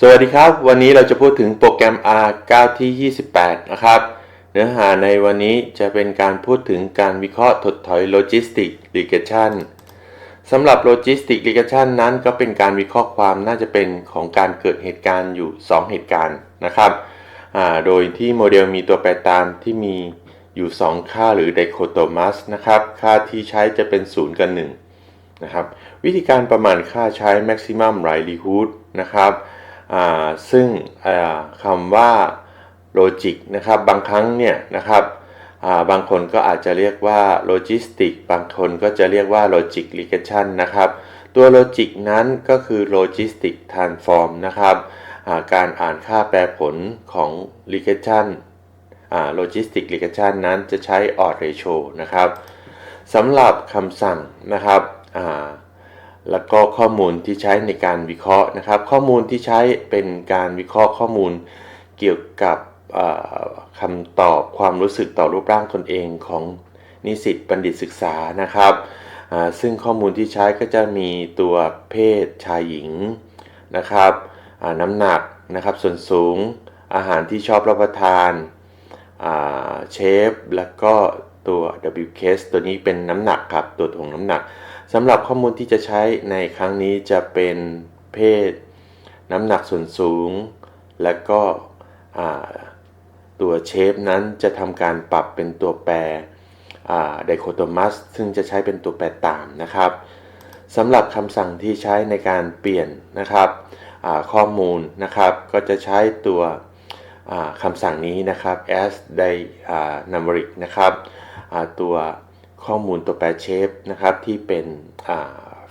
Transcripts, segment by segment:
สวัสดีครับ วันนี้เราจะพูดถึงโปรแกรม R 9ที่ 28 นะครับ เนื้อหาในวันนี้จะเป็นการพูดถึงการวิเคราะห์ถดถอย Logistic Regression สำหรับ Logistic Regression นั้นก็เป็นการวิเคราะห์ความน่าจะเป็นของการเกิดเหตุการณ์อยู่ 2 เหตุการณ์นะครับ โดยที่โมเดลมีตัวแปรตามที่มีอยู่ 2 ค่าหรือ dichotomous นะครับ ค่าที่ใช้จะเป็น 0 กับ1นะครับ วิธีการประมาณค่าใช้ maximum likelihood นะครับ ซึ่งคำว่า logic นะครับบางครั้งเนี่ยนะครับบางคนก็อาจจะเรียกว่า logistic บางคนก็จะเรียกว่า logic regression นะครับ ตัว logic นั้นก็คือ logistic transform นะครับการอ่านค่าแปรผลของ regression logistic regression นั้นจะใช้ odd ratio นะครับสำหรับคำสั่งนะครับ แล้วก็ข้อมูลที่ใช้ในการวิเคราะห์นะครับ ข้อมูลที่ใช้เป็นการวิเคราะห์ข้อมูลเกี่ยวกับคำตอบความรู้สึกต่อรูปร่างตนเองของนิสิตบัณฑิตศึกษานะครับซึ่งข้อมูลที่ใช้ก็จะมีตัวเพศชายหญิงนะครับน้ำหนักนะครับส่วนสูงอาหารที่ชอบรับประทานเชฟแล้วก็ตัว W case ตัวนี้เป็นน้ำหนักครับตัวถ่วงน้ำหนัก สำหรับข้อมูลที่จะใช้ในครั้งนี้จะเป็นเพศ น้ำหนักส่วนสูง และก็ตัวเชฟนั้นจะทำการปรับเป็นตัวแปรไดโคโตมัสซึ่งจะใช้เป็นตัวแปรตามนะครับสำหรับคำสั่งที่ใช้ในการเปลี่ยนนะครับข้อมูลนะครับก็จะใช้ตัวคำสั่งนี้นะครับ as d numeric นะครับตัว ข้อมูลตัวแปรเชฟนะครับที่เป็น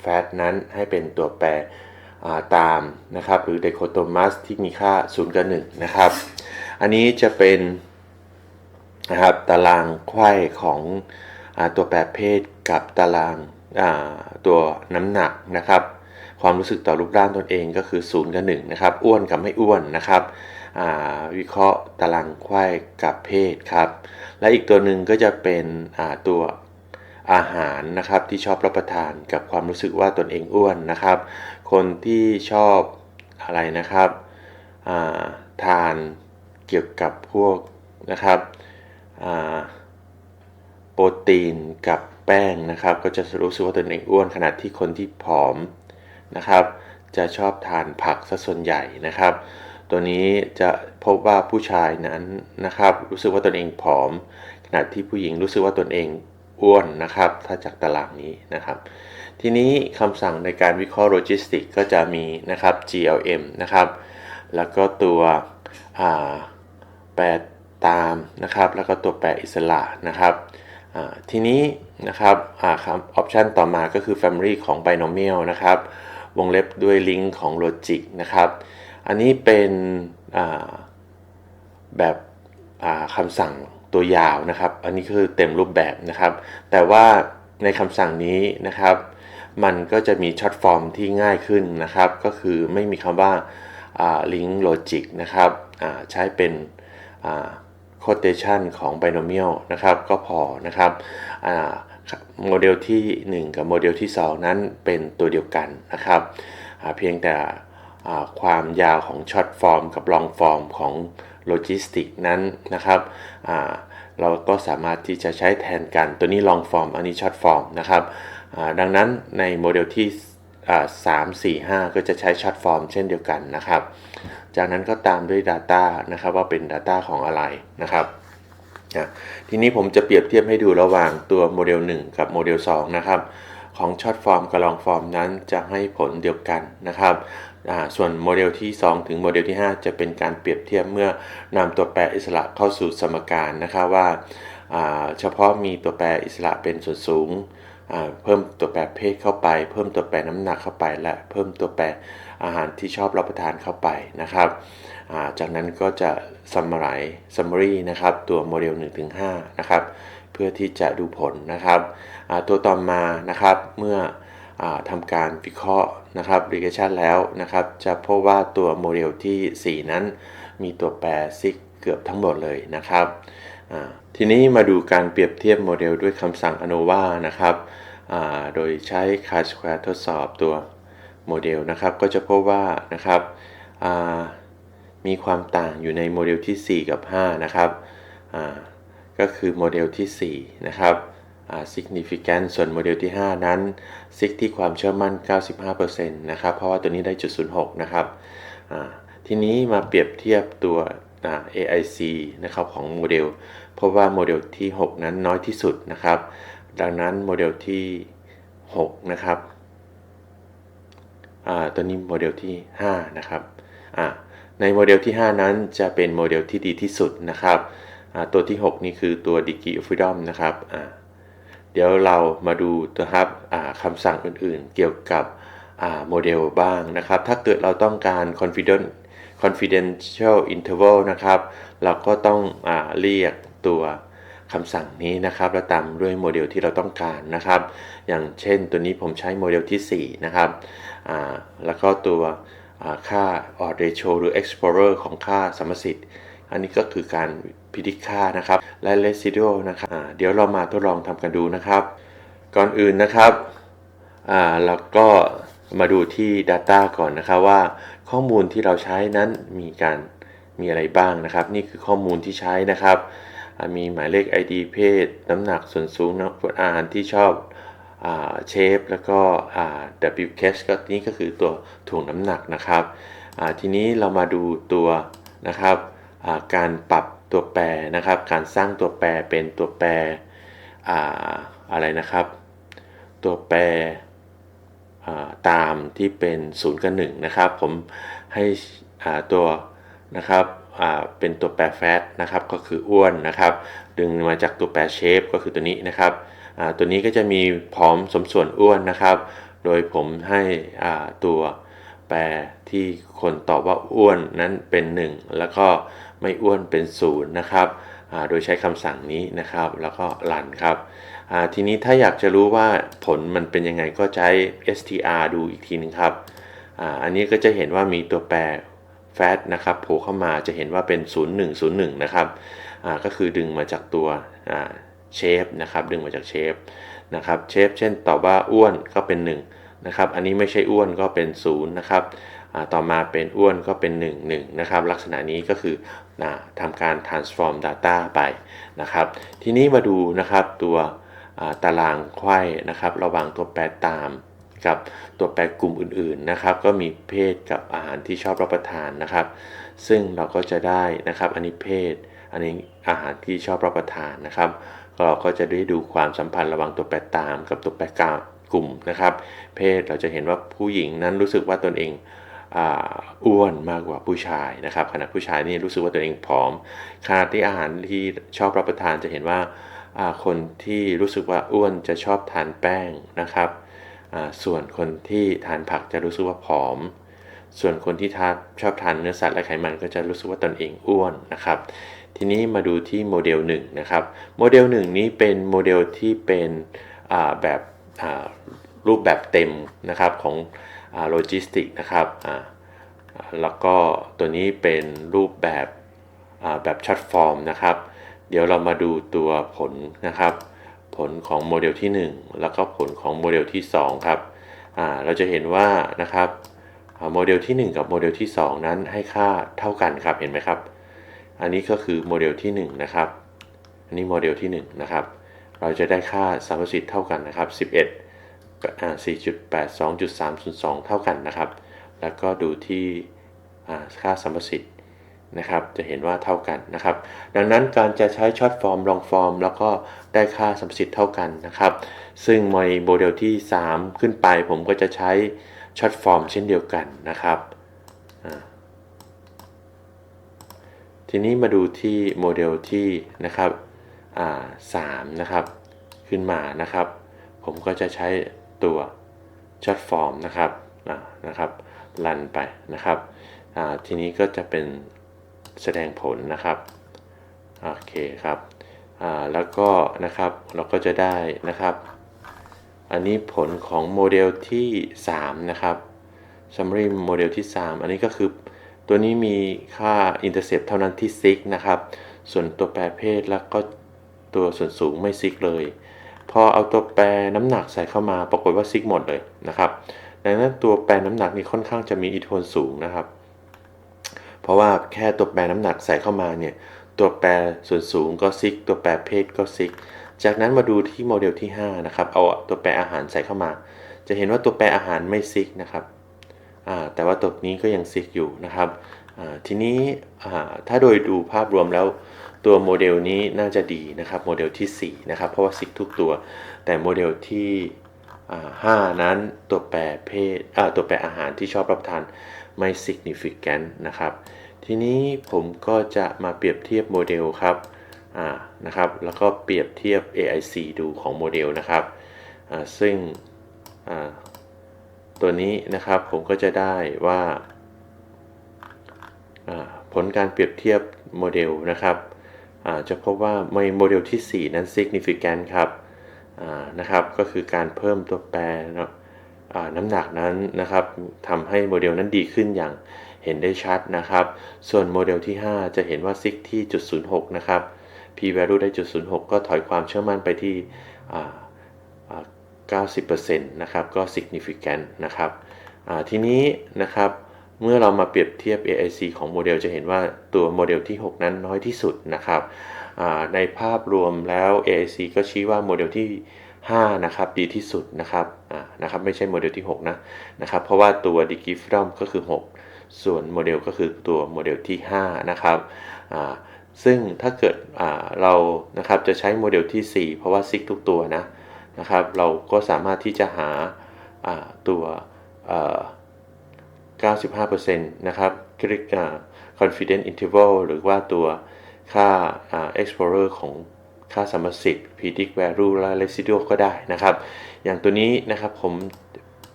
แฟตนั้นให้เป็นตัวแปรตามนะครับหรือไดโคโตมัสที่มีค่า 0 กับ 1 นะครับ อันนี้จะเป็นนะครับตารางไข่ของอตัวแปรเพศกับตารางตัวน้ำหนักนะครับ ความรู้สึกต่อรูปร่างตนเองก็คือ 0 กับ 1 นะครับ อ้วนกับไม่อ้วนนะครับวิเคราะห์ตารางไข่กับเพศครับ และอีกตัวหนึ่งก็จะเป็นตัว อาหารนะครับที่ชอบรับประทานกับความรู้สึกว่าตนเองอ้วนนะครับ คนที่ชอบอะไรนะครับทานเกี่ยวกับพวกนะครับโปรตีนกับแป้งนะครับก็จะรู้สึกว่าตนเองอ้วนขณะที่คนที่ผอมนะครับ จะชอบทานผักซะส่วนใหญ่นะครับ ตัวนี้จะพบว่าผู้ชายนั้นนะครับ รู้สึกว่าตนเองผอม ขณะที่ผู้หญิงรู้สึกว่าตนเอง อ้วนนะครับ ถ้าจากตารางนี้นะครับ ทีนี้คำสั่งในการวิเคราะห์โลจิสติกก็จะมีนะครับ GLM นะครับ แล้วก็ตัวแปรตามนะครับ แล้วก็ตัวแปรอิสระนะครับทีนี้นะครับออปชันต่อมาก็คือ Family ของ Binomial นะครับ วงเล็บด้วยลิงก์ของ Logic นะครับ อันนี้เป็นแบบคำสั่ง ตัวยาวนะครับ อันนี้คือเต็มรูปแบบนะครับ แต่ว่าในคำสั่งนี้นะครับ มันก็จะมีช็อตฟอร์มที่ง่ายขึ้นนะครับ ก็คือไม่มีคำว่า link logic นะครับใช้เป็น quotation ของ binomial นะครับ ก็พอนะครับโมเดลที่ 1 กับโมเดลที่ 2 นั้นเป็นตัวเดียวกันนะครับ เพียงแต่ความยาวของช็อตฟอร์มกับลองฟอร์มของ โลจิสติกนั้นนะครับเราก็สามารถที่จะใช้แทนกัน ตัวนี้ลองฟอร์มอันนี้ช็อตฟอร์มนะครับดังนั้นในโมเดลที่3 4 5ก็จะใช้ช็อตฟอร์มเช่นเดียวกันนะครับ จากนั้นก็ตามด้วย Data นะครับว่าเป็น Data ของอะไรนะครับทีนี้ผมจะเปรียบเทียบให้ดูระหว่างตัวโมเดล 1 กับโมเดล 2 นะครับ ของช็อตฟอร์มกับลองฟอร์มนั้นจะให้ผลเดียวกันนะครับ ส่วนโมเดลที่ 2 ถึงโมเดลที่ 5 จะเป็นการเปรียบเทียบเมื่อนำตัวแปรอิสระเข้าสู่สมการนะครับว่าเฉพาะมีตัวแปรอิสระเป็นส่วนสูง เพิ่มตัวแปรเพศเข้าไป เพิ่มตัวแปรน้ำหนักเข้าไป และเพิ่มตัวแปรอาหารที่ชอบรับประทานเข้าไปนะครับ จากนั้นก็จะ summary summary นะครับตัวโมเดล1-5นะครับเพื่อที่จะดูผลนะครับ ตัวต่อมานะครับเมื่อ ทำการวิเคราะห์นะครับ regression แล้วนะครับ จะพบว่าตัวโมเดลที่ 4 นั้นมีตัวแปรซิกเกือบทั้งหมดเลยนะครับ ทีนี้มาดูการเปรียบเทียบโมเดลด้วยคำสั่ง ANOVA นะครับ โดยใช้ chi square ทดสอบตัวโมเดลนะครับ ก็จะพบว่านะครับมีความต่างอยู่ในโมเดลที่ 4 กับ 5 นะครับก็คือโมเดลที่ 4 นะครับ significant ส่วนโมเดลที่ 5 นั้น sig ที่ความเชื่อมั่น 95%นะครับ เพราะว่าตัวนี้ได้จุด06 นะครับทีนี้มาเปรียบเทียบตัว AIC นะครับของโมเดล เพราะว่าโมเดลที่ 6 นั้นน้อยที่สุดนะครับ ดังนั้นโมเดลที่ 6 นะครับตัวนี้โมเดลที่5นะครับในโมเดลที่ 5 นั้นจะเป็นโมเดลที่ดีที่สุดนะครับตัวที่ 6 นี่คือตัว degree of freedom นะครับ เดี๋ยวเรามาดูนะครับคำสั่งอื่นๆ เกี่ยวกับโมเดลบ้างนะครับ ถ้าเกิดเราต้องการ confident confidential interval นะครับ เราก็ต้องอเรียกตัวคำสั่งนี้นะครับ แล้วตามด้วยโมเดลที่เราต้องการนะครับ อย่างเช่นตัวนี้ผมใช้โมเดลที่ 4 นะครับ แล้วก็ตัวอ่าค่า odd ratio หรือ explorer ของค่าสมสิทธิ์ อันนี้ก็คือการ พิจิค่านะครับ และ residual นะครับเดี๋ยวเรามาทดลองทำกันดูนะครับ ก่อนอื่นนะครับอ่าเราก็มาดูที่ Data ก่อนนะครับว่าข้อมูลที่เราใช้นั้นมีการมีอะไรบ้างนะครับ นี่คือข้อมูลที่ใช้นะครับ มีหมายเลข ID เพศ น้ำหนักส่วนสูงนะอาหารที่ชอบเชฟแล้วก็ W cache ก็นี่ก็คือตัวถ่วงน้ำหนักนะครับทีนี้เรามาดูตัวนะครับการปรับ ตัวแปรนะครับ การสร้างตัวแปรเป็นตัวแปรอ่าอะไรนะครับ ตัวแปรตามที่เป็น0กับ1นะครับ ผมให้ตัวนะครับเป็นตัวแปรแฟตนะครับ ก็คืออ้วนนะครับ ดึงมาจากตัวแปรเชฟก็คือตัวนี้นะครับตัวนี้ก็จะมีผอมสมส่วนอ้วนนะครับ โดยผมให้ตัว แปรที่คนตอบว่าอ้วนนั้นเป็น 1 แล้วก็ไม่อ้วนเป็น0นะครับโดยใช้คำสั่งนี้นะครับ แล้วก็รันครับทีนี้ถ้าอยากจะรู้ว่าผลมันเป็นยังไงก็ใช้ str ดูอีกทีนึงครับออันนี้ก็จะเห็นว่ามีตัวแปรแฟตนะครับโผล่เข้ามาจะเห็นว่าเป็น 0101 นะครับก็คือดึงมาจากตัวเชฟนะครับ ดึงมาจากเชฟนะครับ เชฟเช่นตอบว่าอ้วนก็เป็น 1 นะครับ อันนี้ไม่ใช่อ้วนก็เป็น0นะครับต่อมาเป็นอ้วนก็เป็น 1 1นะครับ ลักษณะนี้ก็คือนะทำการ transform data ไปนะครับ ทีนี้มาดูนะครับตัวตารางไข้นะครับ ระหว่างตัวแปรตามกับตัวแปรกลุ่มอื่นๆนะครับ ก็มีเพศกับอาหารที่ชอบรับประทานนะครับ ซึ่งเราก็จะได้นะครับ อันนี้เพศ อันนี้อาหารที่ชอบรับประทานนะครับ เราก็จะได้ดูความสัมพันธ์ระหว่างตัวแปรตามกับตัวแปรกลุ่ ลุ่มนะครับ เพศเราจะเห็นว่าผู้หญิงนั้นรู้สึกว่าตนเองอ้วนมากกว่าผู้ชายนะครับขณะผู้ชายนี่รู้สึกว่าตัวเองผอมขณะที่อาหารที่ชอบรับประทานจะเห็นว่าคนที่รู้สึกว่าอ้วนจะชอบทานแป้งนะครับส่วนคนที่ทานผักจะรู้สึกว่าผอม ส่วนคนที่ทานชอบทานเนื้อสัตว์และไขมันก็จะรู้สึกว่าตนเองอ้วนนะครับ ทีนี้มาดูที่โมเดล1นะครับโมเดล1นี้เป็นโมเดลที่เป็นแบบ รูปแบบเต็มนะครับของโลจิสติกนะครับแล้วก็ตัวนี้เป็นรูปแบบแบบช็อตฟอร์มนะครับ เดี๋ยวเรามาดูตัวผลนะครับ ผลของโมเดลที่ 1 แล้วก็ผลของโมเดลที่ 2 ครับเราจะเห็นว่านะครับโมเดลที่ 1 กับโมเดลที่ 2 นั้นให้ค่าเท่ากันครับเห็นไหมครับ อันนี้ก็คือโมเดลที่1นะครับ อันนี้โมเดลที่1นะครับ เราจะได้ค่าสัมประสิทธิ์เท่ากันนะครับ 11 4.82.302 เท่ากันนะครับ แล้วก็ดูที่ค่าสัมประสิทธิ์นะครับ จะเห็นว่าเท่ากันนะครับ ดังนั้นการจะใช้ช็อตฟอร์มลองฟอร์ม แล้วก็ได้ค่าสัมประสิทธิ์เท่ากันนะครับ ซึ่งในโมเดลที่ 3 ขึ้นไปผมก็จะใช้ช็อตฟอร์มเช่นเดียวกันนะครับทีนี้มาดูที่โมเดลที่นะครับ สามนะครับ ขึ้นมานะครับ ผมก็จะใช้ตัวช็อตฟอร์มนะครับนะครับรันไปนะครับ ทีนี้ก็จะเป็นแสดงผลนะครับ โอเคครับ แล้วก็นะครับเราก็จะได้นะครับ อันนี้ผลของโมเดลที่ 3 นะครับ summary โมเดลที่ 3 อันนี้ก็คือตัวนี้มีค่า intercept เท่านั้นที่ซิกนะครับ ส่วนตัวแปรเพศแล้วก็ ตัวส่วนสูงไม่ซิกเลย พอเอาตัวแปรน้ำหนักใส่เข้ามาปรากฏว่าซิกหมดเลยนะครับดังนั้นตัวแปรน้ำหนักนี่ค่อนข้างจะมีอิทธิพลสูงนะครับ เพราะว่าแค่ตัวแปรน้ำหนักใส่เข้ามาเนี่ยตัวแปรส่วนสูงก็ซิก ตัวแปรเพศก็ซิก จากนั้นมาดูที่โมเดลที่5นะครับเอาตัวแปรอาหารใส่เข้ามา จะเห็นว่าตัวแปรอาหารไม่ซิกนะครับแต่ว่าตัวนี้ก็ยังซิกอยู่นะครับทีนี้ถ้าโดยดูภาพรวมแล้ว ตัวโมเดลนี้น่าจะดีนะครับโมเดลที่ 4 นะครับ เพราะว่าซิกทุกตัว แต่โมเดลที่อ่า5นั้นตัวแปรเพศตัวแปรอาหารที่ชอบรับประทานไม่ significant นะครับ ทีนี้ผมก็จะมาเปรียบเทียบโมเดลครับนะครับ แล้วก็เปรียบเทียบ AIC ดูของโมเดลนะครับซึ่งตัวนี้นะครับผมก็จะได้ว่าผลการเปรียบเทียบโมเดลนะครับ จะพบว่าในโมเดลที่ 4 นั้น significant ครับนะครับก็คือการเพิ่มตัวแปรนะน้ำหนักนั้นนะครับทำให้โมเดลนั้นดีขึ้นอย่างเห็นได้ชัดนะครับ ส่วนโมเดลที่ 5 จะเห็นว่าซิกที่จุด06นะครับ p value ได้จุด06 ก็ถอยความเชื่อมั่นไปที่อ่าอ่า90%นะครับ ก็ significant นะครับทีนี้นะครับ เมื่อเรามาเปรียบเทียบ AIC ของโมเดลจะเห็นว่าตัวโมเดลที่ 6 นั้นน้อยที่สุดนะครับในภาพรวมแล้ว AIC ก็ชี้ว่าโมเดลที่ 5 นะครับ ดีที่สุดนะครับนะครับไม่ใช่โมเดลที่ 6 นะนะครับ เพราะว่าตัว d i g i f r o m ก็คือ 6 ส่วนโมเดลก็คือตัวโมเดลที่ 5 นะครับซึ่งถ้าเกิดเรานะครับจะใช้โมเดลที่ 4 เพราะว่าซิกทุกตัวนะนะครับ เราก็สามารถที่จะหาตัว 95%นะครับ click อ่า confidence interval หรือว่าตัวค่าอ่า explorer ของค่าสมสิทธิ์ predict value และ residual ก็ได้นะครับ อย่างตัวนี้นะครับผม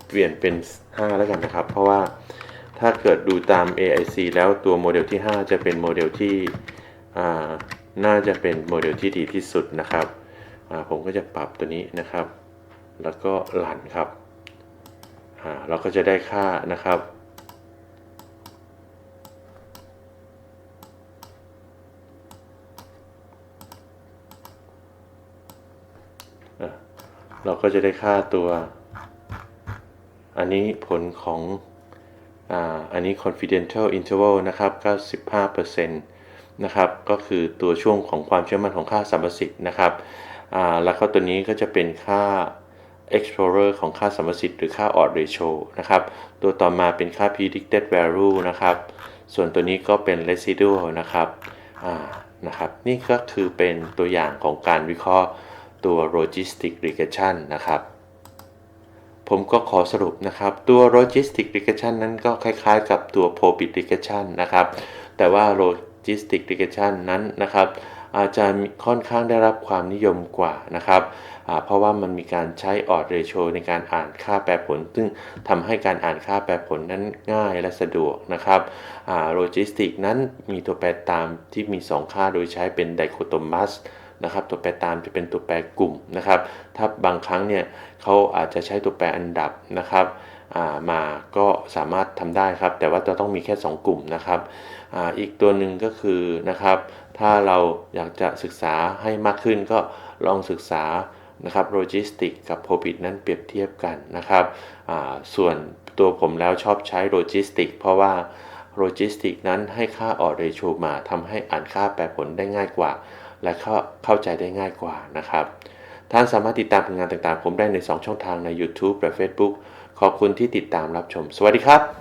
เปลี่ยนเป็น 5 แล้วกันนะครับ เพราะว่าถ้าเกิดดูตาม AIC แล้วตัวโมเดลที่ 5 จะเป็นโมเดลที่น่าจะเป็นโมเดลที่ดีที่สุดนะครับ ผมก็จะปรับตัวนี้นะครับ แล้วก็หลันครับ เราก็จะได้ค่านะครับ เราก็จะได้ค่าตัว อันนี้ผลของอันนี้ confidential interval นะครับ 95%นะครับ ก็คือตัวช่วงของความเชื่อมั่นของค่าสัมประสิทธิ์นะครับ แล้วก็ตัวนี้ก็จะเป็นค่า explorer ของค่าสัมประสิทธิ์หรือค่า odd ratio นะครับ ตัวต่อมาเป็นค่า predicted value นะครับ ส่วนตัวนี้ก็เป็น residual นะครับ นะครับ นี่ก็คือเป็นตัวอย่างของการวิเคราะห์ ตัว logistic regression นะครับ ผมก็ขอสรุปนะครับ ตัว logistic regression นั้นก็คล้ายๆ กับตัว probit regression นะครับ แต่ว่า logistic regression นั้นนะครับ อาจจะค่อนข้างได้รับความนิยมกว่านะครับ เพราะว่ามันมีการใช้ odd ratio ในการอ่านค่าแปรผล ซึ่งทำให้การอ่านค่าแปรผลนั้นง่ายและสะดวกนะครับโลจิสติกนั้นมีตัวแปรตามที่มี 2 ค่าโดยใช้เป็น dichotomous นะครับตัวแปรตามจะเป็นตัวแปรกลุ่มนะครับถ้าบางครั้งเนี่ยเขาอาจจะใช้ตัวแปรอันดับนะครับมาก็สามารถทำได้ครับ แต่ว่าจะต้องมีแค่ 2 กลุ่มนะครับออีกตัวหนึ่งก็คือนะครับถ้าเราอยากจะศึกษาให้มากขึ้นก็ลองศึกษานะครับโลจิสติกกับโพบิดนั้นเปรียบเทียบกันนะครับส่วนตัวผมแล้วชอบใช้โลจิสติกเพราะว่าโลจิสติกนั้นให้ค่าออดเรโชมาทำให้อ่านค่าแปรผลได้ง่ายกว่า และเข้าใจได้ง่ายกว่านะครับ ท่านสามารถติดตามผลงานต่างๆ ผมได้ใน 2 ช่องทางใน YouTube และ Facebook ขอบคุณที่ติดตามรับชม สวัสดีครับ